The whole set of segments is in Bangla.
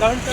কারণটা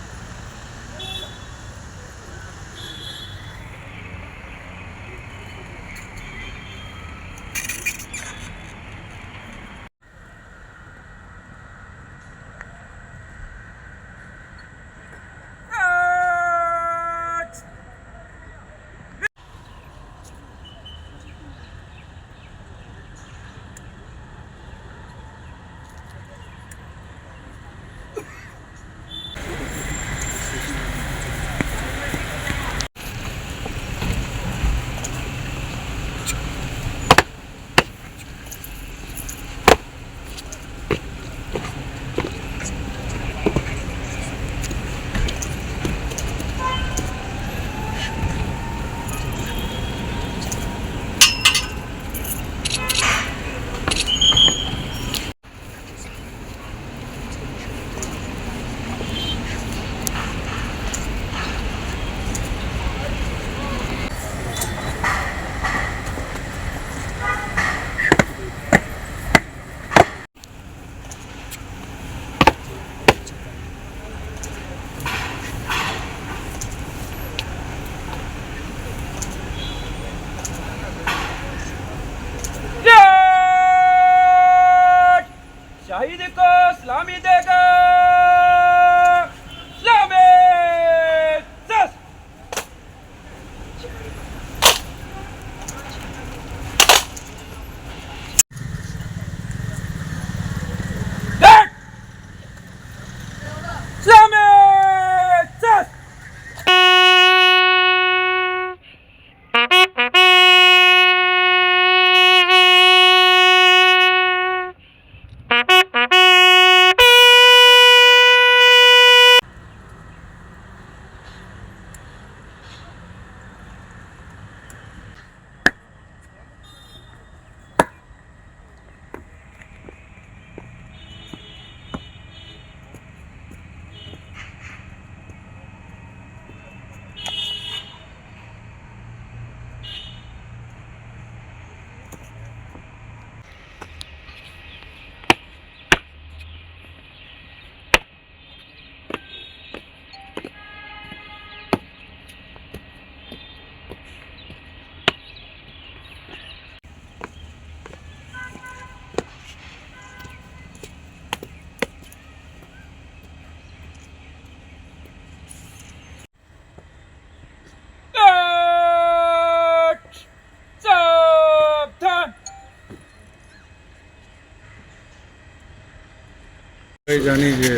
জানি যে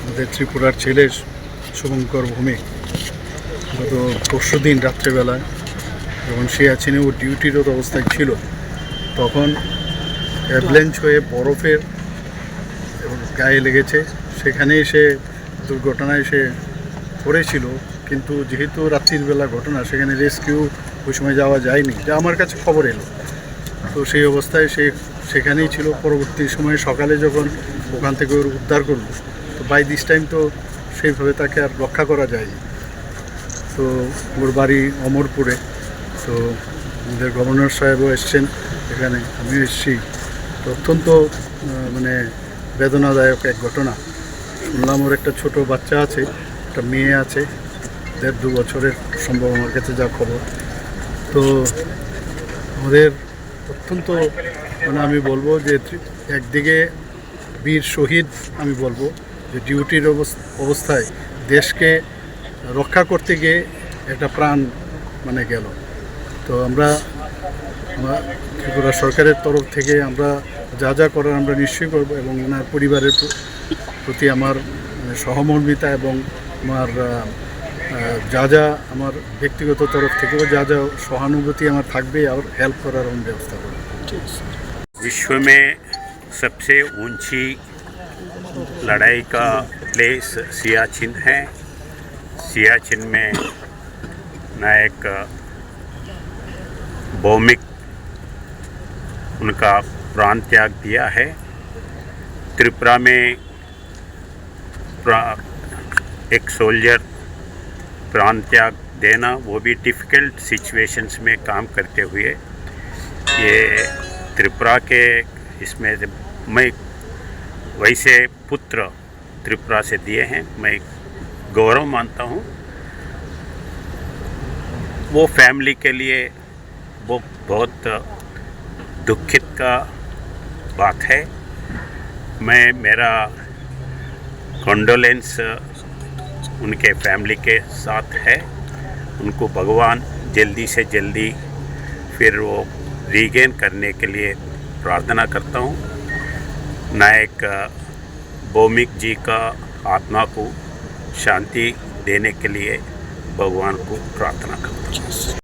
আমাদের ত্রিপুরার ছেলে শুভঙ্কর ভূমি গত পরশু দিন রাত্রেবেলায় যখন সে আছেন ও ডিউটিরত অবস্থায় ছিল, তখন অ্যাভলেঞ্চ হয়ে বরফের গায়ে লেগেছে। সেখানেই সে দুর্ঘটনায় সে পড়েছিল। কিন্তু যেহেতু রাত্রির বেলা ঘটনা, সেখানে রেস্কিউ ওই সময় যাওয়া যায়নি। যা আমার কাছে খবর এলো। তো সেই অবস্থায় সে সেখানেই ছিল। পরবর্তী সময়ে সকালে যখন ওখান থেকে ওর উদ্ধার করল তো বাই দিস টাইম তো সেইভাবে তাকে আর রক্ষা করা যায়নি। তো ওর বাড়ি অমরপুরে। তো আমাদের গভর্নর সাহেবও এসছেন এখানে, আমিও এসেছি। তো অত্যন্ত মানে বেদনাদায়ক এক ঘটনা। শুনলাম ওর একটা ছোট বাচ্চা আছে, একটা মেয়ে আছে, দেড় দু বছরের সম্ভব আমার কাছে যা খবর। তো আমাদের অত্যন্ত মানে আমি বলব যে একদিকে বীর শহীদ আমি বলবো যে ডিউটির অবস- অবস্থায় দেশকে রক্ষা করতে গিয়ে একটা প্রাণ মানে গেল তো আমরা আমরা ত্রিপুরা সরকারের তরফ থেকে আমরা যা যা করার আমরা নিশ্চয়ই করব এবং ওনার পরিবারের প্র- প্রতি আমার মানে সহমর্মিতা এবং আমার আহ, আহ, যা যা আমার ব্যক্তিগত তরফ থেকেও যা যা সহানুভূতি আমার থাকবে আর হেল্প করার আমি ব্যবস্থা করব विश्व में सबसे ऊँची लड़ाई का प्लेस सियाचिन है। सियाचिन में नायक भौमिक उनका प्राण त्याग दिया है। त्रिपुरा में एक सोल्जर प्राण त्याग देना, वो भी डिफ़िकल्ट सिचुएशंस में काम करते हुए, ये त्रिपुरा के इसमें से मैं वैसे पुत्र त्रिपुरा से दिए हैं, मैं गौरव मानता हूँ। वो फैमिली के लिए वो बहुत दुखित का बात है। मैं, मेरा कंडोलेंस उनके फैमिली के साथ है। उनको भगवान जल्दी से जल्दी फिर वो रीगेन करने के लिए प्रार्थना करता हूँ। नायक, भौमिक जी का आत्मा को शांति देने के लिए भगवान को प्रार्थना करता हूँ।